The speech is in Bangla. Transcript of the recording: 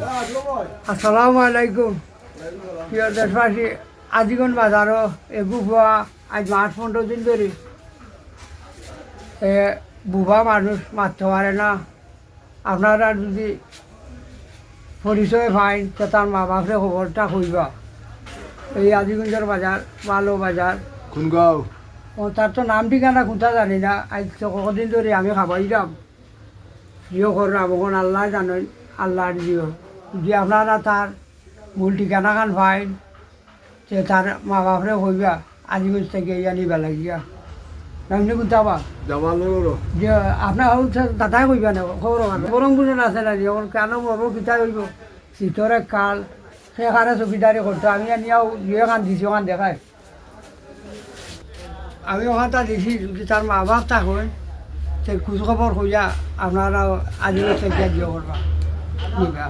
আসসালামু আলাইকুম। প্রিয় দেশবাসী আজিগন বাজারও এগু ভুয়া আজ মাস পনেরো দিন ধরে। এ বুবা মানুষ মারতে পারে না। আপনারা যদি পরিচয় পাইন তো তার মা বাপরে খবরটা কইবা এই আজিগঞ্জের বাজার ভালো বাজার। কোন গাঁও ও তার তো নাম ঠিকানা কোথা জানি না। আজ তো কদিন ধরে আমি খাবাই যাম। জিও করলাম এখন আল্লাহ জানেন আল্লাহর জিও। যদি আপনারা তার মূল ঠিকানা খান পাইন যে তার মা বাপরে কইবা আজিগঞ্জ থেকে ইয়া নিবা লাগিয়া। নামনি লগর যে আপনার দাদাই কইবা না খবর বরং বুঝুন আছে না যে কেন বড় কিতা কইব শীতরে কাল সেখানে চকিদারি করতো আমি আনিয়াও দুয়ে খান দিছি ওখান দেখায় আমি ওখানটা দিছি যদি তার মা বাপ থাকেন সে খোঁজ খবর হইয়া আপনারা আজিও থেকে দিও করবা নিবা